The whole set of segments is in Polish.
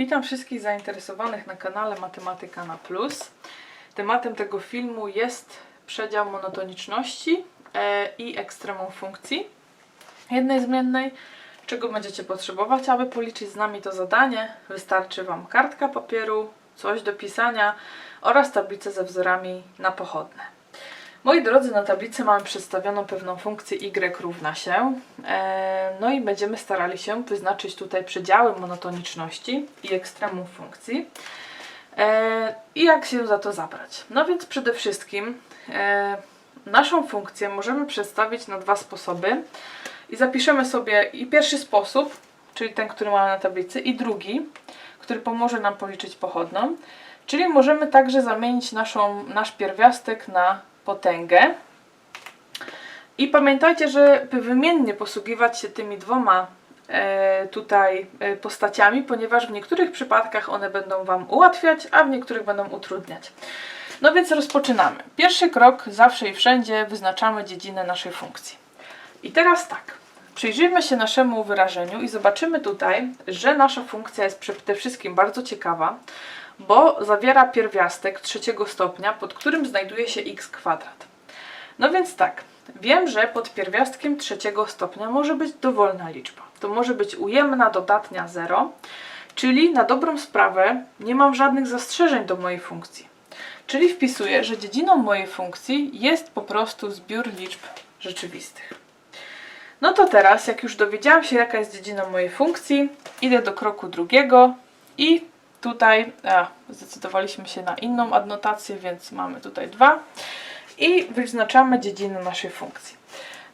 Witam wszystkich zainteresowanych na kanale Matematyka na Plus. Tematem tego filmu jest przedział monotoniczności e, i ekstremum funkcji jednej zmiennej. Czego będziecie potrzebować, aby policzyć z nami to zadanie? Wystarczy Wam kartka papieru, coś do pisania oraz tablice ze wzorami na pochodne. Moi drodzy, na tablicy mamy przedstawioną pewną funkcję y równa się. E, No i będziemy starali się wyznaczyć tutaj przedziały monotoniczności i ekstremum funkcji. E, I jak się za to zabrać? No więc przede wszystkim e, naszą funkcję możemy przedstawić na dwa sposoby. I zapiszemy sobie i pierwszy sposób, czyli ten, który mamy na tablicy, i drugi, który pomoże nam policzyć pochodną. Czyli możemy także zamienić naszą, nasz pierwiastek na potęgę. I pamiętajcie, żeby wymiennie posługiwać się tymi dwoma e, tutaj e, postaciami, ponieważ w niektórych przypadkach one będą Wam ułatwiać, a w niektórych będą utrudniać. No więc rozpoczynamy. Pierwszy krok zawsze i wszędzie wyznaczamy dziedzinę naszej funkcji. I teraz tak. Przyjrzyjmy się naszemu wyrażeniu i zobaczymy tutaj, że nasza funkcja jest przede wszystkim bardzo ciekawa, bo zawiera pierwiastek trzeciego stopnia, pod którym znajduje się x kwadrat. No więc tak, wiem, że pod pierwiastkiem trzeciego stopnia może być dowolna liczba. To może być ujemna dodatnia 0, czyli na dobrą sprawę nie mam żadnych zastrzeżeń do mojej funkcji. Czyli wpisuję, że dziedziną mojej funkcji jest po prostu zbiór liczb rzeczywistych. No to teraz, jak już dowiedziałam się, jaka jest dziedzina mojej funkcji, idę do kroku drugiego i tutaj zdecydowaliśmy się na inną adnotację, więc mamy tutaj dwa i wyznaczamy dziedzinę naszej funkcji.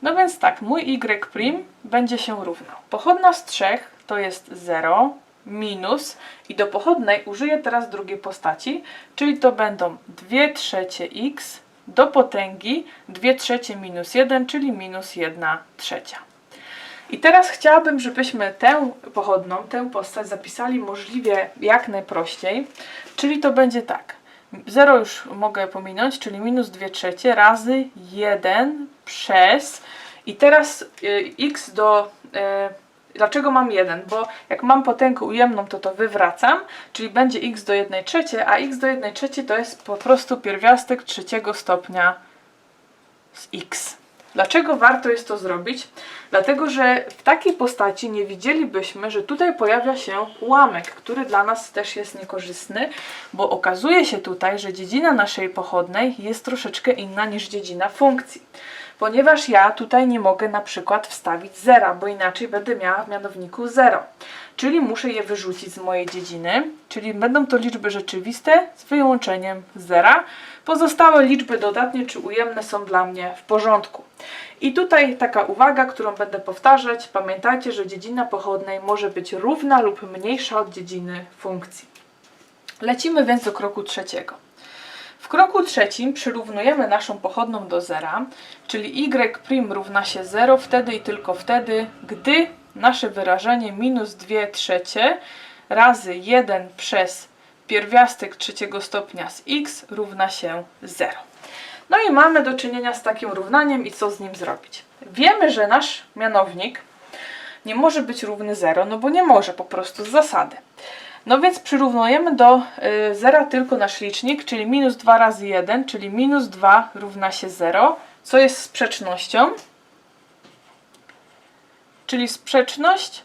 No więc tak, mój y' będzie się równał. Pochodna z 3 to jest 0 minus i do pochodnej użyję teraz drugiej postaci, czyli to będą 2 trzecie x do potęgi 2 trzecie minus 1, czyli minus 1 trzecia. I teraz chciałabym, żebyśmy tę pochodną, tę postać zapisali możliwie jak najprościej, czyli to będzie tak. 0 już mogę pominąć, czyli minus 2 trzecie razy 1 przez i teraz y, x do... Y, Dlaczego mam 1? Bo jak mam potęgę ujemną, to to wywracam, czyli będzie x do 1 trzeciej, a x do 1 trzeciej to jest po prostu pierwiastek trzeciego stopnia z x. Dlaczego warto jest to zrobić? Dlatego, że w takiej postaci nie widzielibyśmy, że tutaj pojawia się ułamek, który dla nas też jest niekorzystny, bo okazuje się tutaj, że dziedzina naszej pochodnej jest troszeczkę inna niż dziedzina funkcji. Ponieważ ja tutaj nie mogę na przykład wstawić zera, bo inaczej będę miała w mianowniku 0. Czyli muszę je wyrzucić z mojej dziedziny, czyli będą to liczby rzeczywiste z wyłączeniem zera. Pozostałe liczby dodatnie czy ujemne są dla mnie w porządku. I tutaj taka uwaga, którą będę powtarzać. Pamiętajcie, że dziedzina pochodnej może być równa lub mniejsza od dziedziny funkcji. Lecimy więc do kroku trzeciego. W kroku trzecim przyrównujemy naszą pochodną do zera, czyli y' równa się 0 wtedy i tylko wtedy, gdy nasze wyrażenie minus 2 trzecie razy 1 przez pierwiastek trzeciego stopnia z x równa się 0. No i mamy do czynienia z takim równaniem i co z nim zrobić. Wiemy, że nasz mianownik nie może być równy 0, no bo nie może po prostu z zasady. No więc przyrównujemy do y, zera tylko nasz licznik, czyli minus 2 razy 1, czyli minus 2 równa się 0, co jest sprzecznością. Czyli sprzeczność,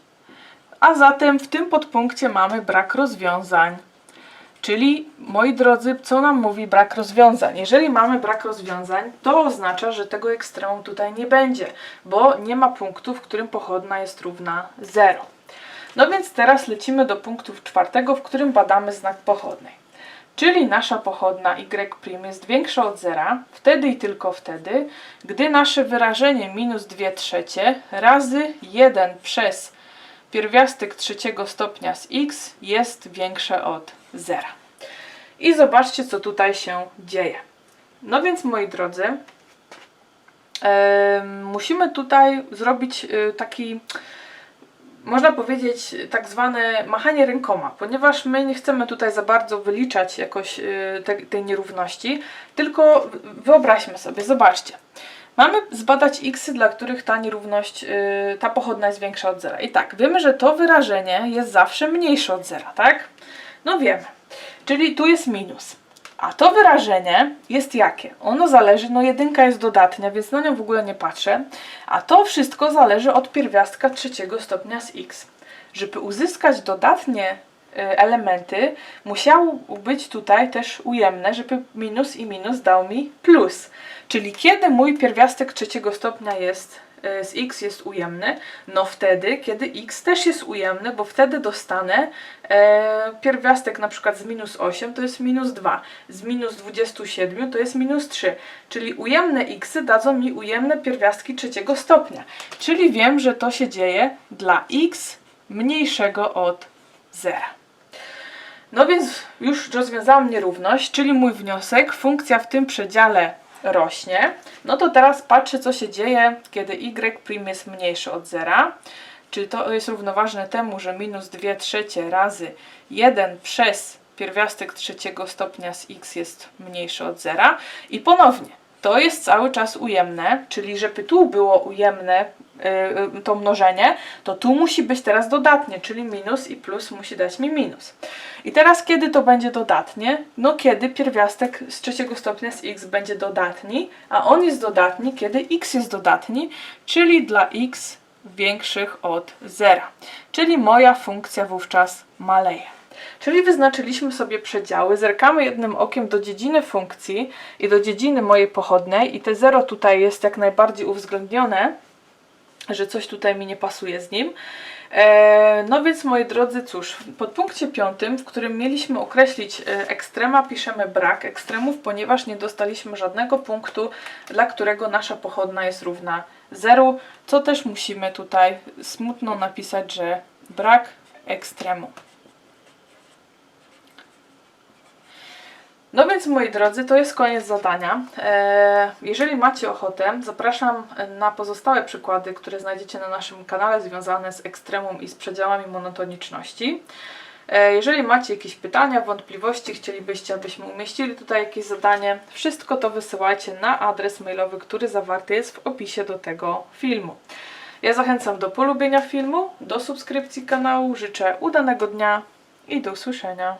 a zatem w tym podpunkcie mamy brak rozwiązań. Czyli, moi drodzy, co nam mówi brak rozwiązań? Jeżeli mamy brak rozwiązań, to oznacza, że tego ekstremum tutaj nie będzie, bo nie ma punktu, w którym pochodna jest równa 0. No więc teraz lecimy do punktu czwartego, w którym badamy znak pochodnej. Czyli nasza pochodna y' jest większa od zera, wtedy i tylko wtedy, gdy nasze wyrażenie minus 2 trzecie razy 1 przez pierwiastek trzeciego stopnia z x jest większe od zera. I zobaczcie, co tutaj się dzieje. No więc, moi drodzy, em, musimy tutaj zrobić y, taki można powiedzieć, tak zwane machanie rękoma, ponieważ my nie chcemy tutaj za bardzo wyliczać jakoś y, te, tej nierówności, tylko wyobraźmy sobie, zobaczcie. Mamy zbadać x, dla których ta nierówność, yy, ta pochodna jest większa od zera. I tak, wiemy, że to wyrażenie jest zawsze mniejsze od zera, tak? No wiemy. Czyli tu jest minus. A to wyrażenie jest jakie? Ono zależy, no jedynka jest dodatnia, więc na nią w ogóle nie patrzę. A to wszystko zależy od pierwiastka trzeciego stopnia z x. Żeby uzyskać dodatnie y, elementy, musiało być tutaj też ujemne, żeby minus i minus dał mi plus. Czyli kiedy mój pierwiastek trzeciego stopnia jest z x jest ujemny, no wtedy, kiedy x też jest ujemny, bo wtedy dostanę e, pierwiastek na przykład z minus 8 to jest minus 2, z minus 27 to jest minus 3, czyli ujemne x dadzą mi ujemne pierwiastki trzeciego stopnia. Czyli wiem, że to się dzieje dla x mniejszego od 0. No więc już rozwiązałam nierówność, czyli mój wniosek, funkcja w tym przedziale rośnie. No to teraz patrzę, co się dzieje, kiedy y' prim jest mniejszy od zera. Czyli to jest równoważne temu, że minus 2 trzecie razy 1 przez pierwiastek trzeciego stopnia z x jest mniejszy od zera. I ponownie, to jest cały czas ujemne, czyli żeby tu było ujemne to mnożenie, to tu musi być teraz dodatnie, czyli minus i plus musi dać mi minus. I teraz kiedy to będzie dodatnie? No kiedy pierwiastek z trzeciego stopnia z x będzie dodatni, a on jest dodatni, kiedy x jest dodatni, czyli dla x większych od zera. Czyli moja funkcja wówczas maleje. Czyli wyznaczyliśmy sobie przedziały, zerkamy jednym okiem do dziedziny funkcji i do dziedziny mojej pochodnej i te 0 tutaj jest jak najbardziej uwzględnione, że coś tutaj mi nie pasuje z nim. E, no więc moi drodzy, cóż, w podpunkcie piątym, w którym mieliśmy określić e, ekstrema, piszemy brak ekstremów, ponieważ nie dostaliśmy żadnego punktu, dla którego nasza pochodna jest równa zeru, co też musimy tutaj smutno napisać, że brak ekstremu. No więc moi drodzy, to jest koniec zadania. E, Jeżeli macie ochotę, zapraszam na pozostałe przykłady, które znajdziecie na naszym kanale związane z ekstremum i z przedziałami monotoniczności. E, Jeżeli macie jakieś pytania, wątpliwości, chcielibyście, abyśmy umieścili tutaj jakieś zadanie, wszystko to wysyłajcie na adres mailowy, który zawarty jest w opisie do tego filmu. Ja zachęcam do polubienia filmu, do subskrypcji kanału, życzę udanego dnia i do usłyszenia.